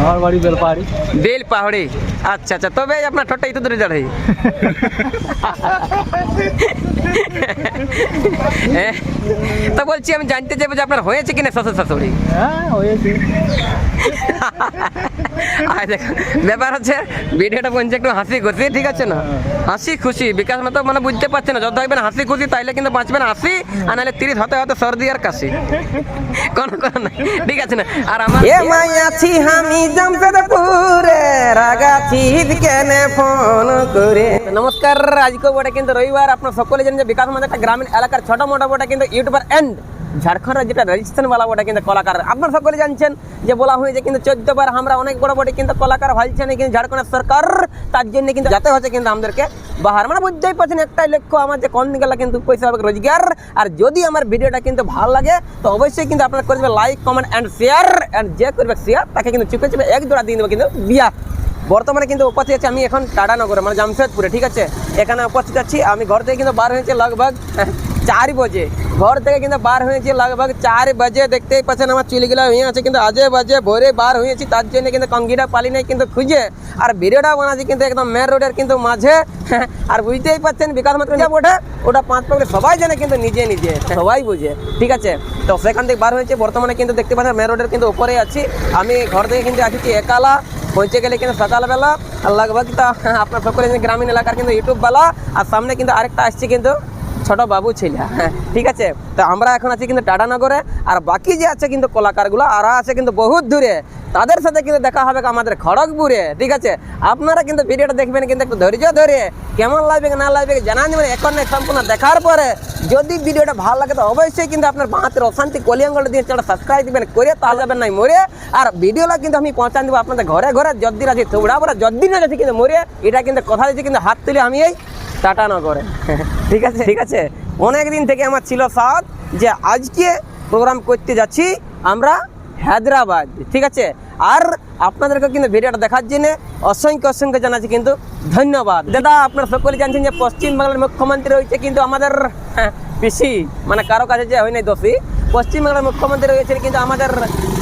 আমার বাড়ি বেলপাহাড়ি। বেল পাহাড়ি আচ্ছা আচ্ছা তবে আপনার ঠোঁটটা ইতো দূরে দাঁড়াই তো বলছি আমি জানতে চাইব যে আপনার হয়েছে কিনা শ্বশুর শাশুড়ি? হ্যাঁ হয়েছে। আর দেখো ব্যাপার হচ্ছে ভিডিওটা বলছে একটু হাসি খুশি ঠিক আছে না? হাসি খুশি বিকাশ মতো মানে বুঝতে পারছে না যত দেখবেন হাসি খুশি তাইলে কিন্তু বাঁচবেন হাসি আর নাহলে তিরিশ হতে হতে সর্দি আর কাশি। কোন কোন ঠিক আছে না? আর আমার এ মাই আছি আমি জামশেদপুরে রাগাছি কেনে ফোন করে। নমস্কার আজকে বটে কিন্তু রবিবার আপনার সকলে জানেন যে বিকাশ মধ্যে একটা গ্রামীণ এলাকার ছোট মোটো বটে কিন্তু ইউটিউবার এন্ড ঝাড়খণ্ড যেটা রেজিস্ট্রেশন বলা বটে কিন্তু কলাকার। আপনার সকলে জানছেন যে বলা হয়েছে কিন্তু চোদ্দ বার আমরা অনেক বড় বড় কিন্তু কলাকার ভালছে না কিন্তু ঝাড়খণ্ডের সরকার, তার জন্য কিন্তু যেতে হচ্ছে কিন্তু আমাদেরকে বাহার। মানে বুঝতেই পারছেন, একটাই লক্ষ্য, আমার যে কোন গেলে কিন্তু পয়সা হবে রোজগার। আর যদি আমার ভিডিওটা কিন্তু ভালো লাগে, তো অবশ্যই কিন্তু আপনারা করবে like comment and share and যে করবে শেয়ার তাকে কিন্তু চুপে চুপে এক জোড়া দিয়ে দেবো কিন্তু বিয়া। বর্তমানে কিন্তু উপস্থিত আছি আমি এখন টাটানগরে মানে জামশেদপুরে, ঠিক আছে? এখানে উপস্থিত আছি, আমি ঘর থেকে কিন্তু বার হয়েছে, লগভগ চার বাজে। ঘর থেকে কিন্তু বার হয়েছে, লগভগ চার বাজে, দেখতেই পাচ্ছেন আমার চুলগুলো হয়ে আছে, কিন্তু আজে বাজে, ভোরে বার হয়েছি, তার জন্য কিন্তু কঙ্গিটা পালি নেই, কিন্তু খুঁজে। আর ভিডিওটা বানাচ্ছি কিন্তু একদম মেন রোডের কিন্তু মাঝে। আর বুঝতেই পাচ্ছেন, বিকাশ মাত্র ওটা ওটা পাঁচ পাকড়ে সবাই জানে, কিন্তু নিজে নিজে, সবাই বুঝে, ঠিক আছে? তো সেখান থেকে বার হয়েছে, বর্তমানে কিন্তু দেখতে পাচ্ছেন মেন রোডের কিন্তু উপরে আছি। আমি ঘর থেকে কিন্তু আসছি একালা, পৌঁছে গেলে কিন্তু সকালবেলা, আর লগভগ তা আপনার সকলে গ্রামীণ এলাকার কিন্তু ইউটিউবওয়ালা আর সামনে কিন্তু আরেকটা আসছে কিন্তু ছোট বাবু ছিল। ঠিক আছে? তো আমরা এখন আছি কিন্তু টাটানগরে আর বাকি যে আছে কিন্তু কলাকারগুলো, আর আছে কিন্তু বহুত দূরে। তাদের সাথে কিন্তু দেখা হবে আমাদের খড়গপুরে, ঠিক আছে? আপনারা কিন্তু ভিডিওটা দেখবেন কিন্তু একটু ধৈর্য ধরে। কেমন লাগবে, না লাগবে জানান দেবেন? এখন না সম্পূর্ণ দেখার পরে। যদি ভিডিওটা ভালো লাগে তো অবশ্যই কিন্তু আপনার বাঁহাতের অশান্তি কলিয়াঙ্গল দিয়ে চ্যানেল সাবস্ক্রাইব দিবেন, করে তা যাবেন নাই মরে। আর ভিডিওটা কিন্তু আমি পৌঁছান দেবো আপনাদের ঘরে ঘরে, যদ্দিন আছে, থুবড়া পরে যদ্দিন আছে কিন্তু মরে। এটা কিন্তু কথা দিচ্ছি কিন্তু হাত তুলে আমি এই টাটানগরে ঠিক আছে? ঠিক আছে। অনেক দিন থেকে আমার ছিল সাথ যে আজকে প্রোগ্রাম করতে যাচ্ছি আমরা হায়দ্রাবাদ। ঠিক আছে? আর আপনাদেরকে কিন্তু ভিডিওটা দেখার জন্য অসংখ্য অসংখ্য জানাচ্ছি কিন্তু ধন্যবাদ। দাদা আপনারা সকলে জানছেন যে পশ্চিমবাংলার মুখ্যমন্ত্রী রয়েছে কিন্তু আমাদের হ্যাঁ, পিসি মানে কারও কাছে যে হয় নাই দোষী। পশ্চিমবাংলার মুখ্যমন্ত্রী রয়েছেন কিন্তু আমাদের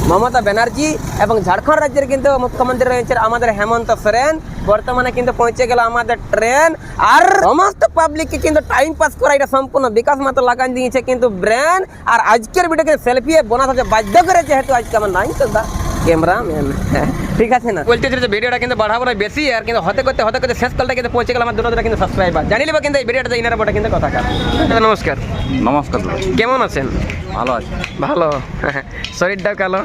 মমতা ব্যানার্জি এবং ঝাড়খণ্ড রাজ্যের কিন্তু মুখ্যমন্ত্রী রয়েছেন আমাদের হেমন্ত সোরেন। বর্তমানে কিন্তু পৌঁছে গেল আমাদের ট্রেন। আর সমস্ত পাবলিককে কিন্তু টাইম পাস করা এটা সম্পূর্ণ বিকাশ মাত্র লাগান দিয়েছে কিন্তু ব্রেন। আর আজকের ভিডিওকে সেলফি বোনাস হচ্ছে বাধ্য করে যেহেতু আজকে আমার নাই তো দা। ক্যামেরাম্যান ঠিক আছে না? বলতে যে ভিডিওটা কিন্তু বাড়াবো না বেশি আর কিন্তু হতে করতে হতে করতে শেষ কালটা কিন্তু পৌঁছে গেল আমার দুটো দুটো কিন্তু সাবস্ক্রাইবার জানি লিবা কিন্তু এই ভিডিওটা ইনারা বটা কিন্তু কথা কার। নমস্কার। নমস্কার কেমন আছেন? ভালো আছে। ভালো। শরীরটাও কালো।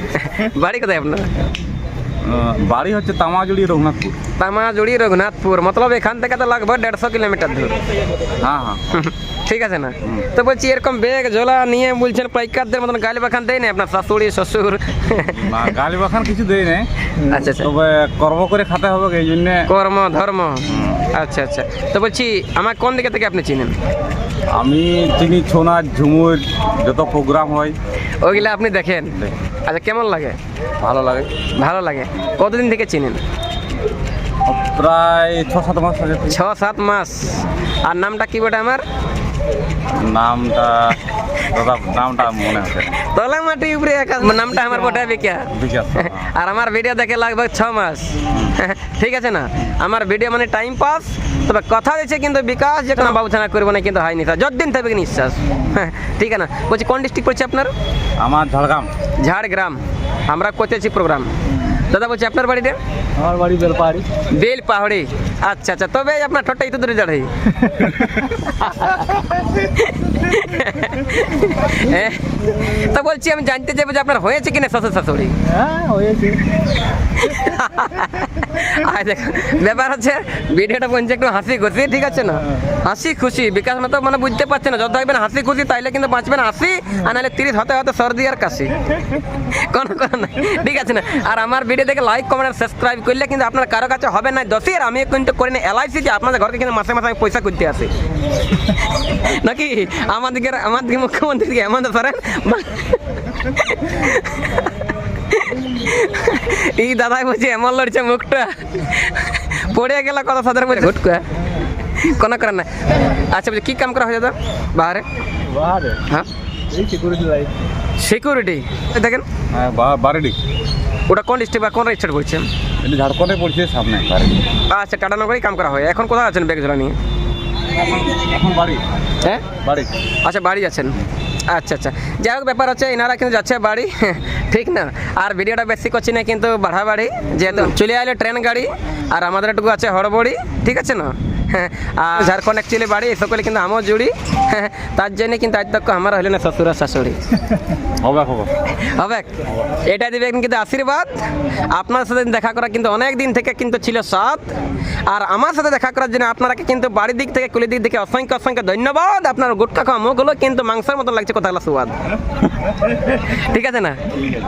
বাড়ি কোথায় আপনার? বাড়ি হচ্ছে তামাজুড়ি রঘুনাথপুর। তামাজুড়ি রঘুনাথপুর। মতলব এখান থেকে তো লাগবে দেড়শো কিলোমিটার দূর। হ্যাঁ হ্যাঁ। ঠিক আছে না? তো বলছি এরকম ব্যাগ ঝোলা নিয়ে বলছেন পাইকারদের মতন গালি বাখান দেয় না আপনার শাশুড়ি শ্বশুর? না গালি বাখান কিছু দেয় নাই। আচ্ছা আচ্ছা। তবে কর্ম করে খাতে হবে এই জন্য কর্ম ধর্ম। আচ্ছা আচ্ছা। তো বলছি আমার কোন দিকে থেকে আপনি চিনেন? আমি চিনি ছৌ নাচ ঝুমুর যত প্রোগ্রাম হয়। ওইগুলো আপনি দেখেন? আচ্ছা কেমন লাগে? ভালো লাগে। ভালো লাগে। কতদিন থেকে চিনেন? প্রায় ছ সাত মাস ছ সাত মাস। আর নামটা কি বটে আমার? নামটা দাদা নামটা মনে আছে। তলা মাটি উপরে নামটা আমার বটে বিকা। আর আমার ভিডিও দেখে লাগবে ছ মাস। ঠিক আছে না? আমার ভিডিও মানে টাইম পাস তবে কথা দিচ্ছে কিন্তু বিকাশ যে কোনো বাবুছানা করব না কিন্তু হয়নি স্যার যতদিন থাকবে নিঃশ্বাস। হ্যাঁ, ঠিক আছে না। বলছি কোন ডিস্ট্রিক্ট পড়ছে আপনার? আমার ঝাড়গ্রাম। ঝাড়গ্রাম। আমরা করতেছি প্রোগ্রাম দাদা বলছি আপনার বাড়িতে আমার বাড়ি বেলপাহাড়ি। বেল পাহাড়ি আচ্ছা আচ্ছা তবে আপনার ঠোঁটটা ইতো দূরে চড়ে তা বলছি আমি জানতে চাইব যে আপনার হয়েছে কিনা শ্বশুর শাশুড়ি? হ্যাঁ হয়েছে। আর দেখো, ব্যাপার হচ্ছে, ভিডিওটা বলছে একটু হাসি খুশি ঠিক আছে না? হাসি খুশি বিকাশ মতো মানে বুঝতে পারছে না। যত দেখবেন হাসি খুশি তাইলে কিন্তু বাঁচবেন হাসি, আর নাহলে তিরিশ হতে হতে সর্দি আর কাশি। কোন কোন নাই, ঠিক আছে না? আর আমার ভিডিও দেখে লাইক কমেন্ট আর সাবস্ক্রাইব করলে কিন্তু আপনার কারও কাছে হবে না। দশই আর আমি কিন্তু করে না এলআইসি যে আপনাদের ঘরকে কিন্তু মাসে মাসে আমি পয়সা করতে আসি। নাকি? আমাদেরকে আমাদের মুখ্যমন্ত্রী হেমন্ত সোরেন এই দাদাই বলছে এমন লড়ছে মুখটা। পড়ে গেল কত সাদের মধ্যে ঘুটকা কোনো করে না আচ্ছা বলছি কী কাম করা হয় দাদা বাহারে। বাহারে? হ্যাঁ? সিকিউরিটি দেখেন। হ্যাঁ বারেডি। ওটা কোন ডিস্ট্রিক্ট বা কোন স্টেট করছেন ঝাড়খণ্ডে পড়ছে সামনে আচ্ছা টাটানগরেই কাম করা হয়। এখন কোথায় আছেন ব্যাগ ঝোলা নিয়ে এখন বাড়ি। হ্যাঁ? বাড়ি। আচ্ছা বাড়ি আছেন। আচ্ছা আচ্ছা। যাই হোক, ব্যাপার হচ্ছে এনারা কিন্তু যাচ্ছে বাড়ি। ঠিক না? আর ভিডিওটা বেশি করছি না, কিন্তু বাড়াবাড়ি। যেহেতু চলে আসলে ট্রেন গাড়ি, আর আমাদের একটু আছে হড়বড়ি। ঠিক আছে না? হ্যাঁ আর ঝাড়খণ্ড অ্যাকচুয়ালি বাড়ি সকলে কিন্তু আমও জুড়ি হ্যাঁ তার জন্য কিন্তু আজ তক আমার হইলে না শ্বশুর আর শাশুড়ি। হবে হবে। হবে এটা দিবে কিন্তু আশীর্বাদ। আপনার সাথে দেখা করা কিন্তু অনেক দিন থেকে কিন্তু ছিল সাত আর আমার সাথে দেখা করার জন্য আপনারা কিন্তু বাড়ির দিক থেকে কুলির দিক থেকে অসংখ্য অসংখ্য ধন্যবাদ। আপনার গুটকা খাওয়া মুখগুলো কিন্তু মাংসের মতো লাগছে কথা কথাগুলো সুয়াদ ঠিক আছে না?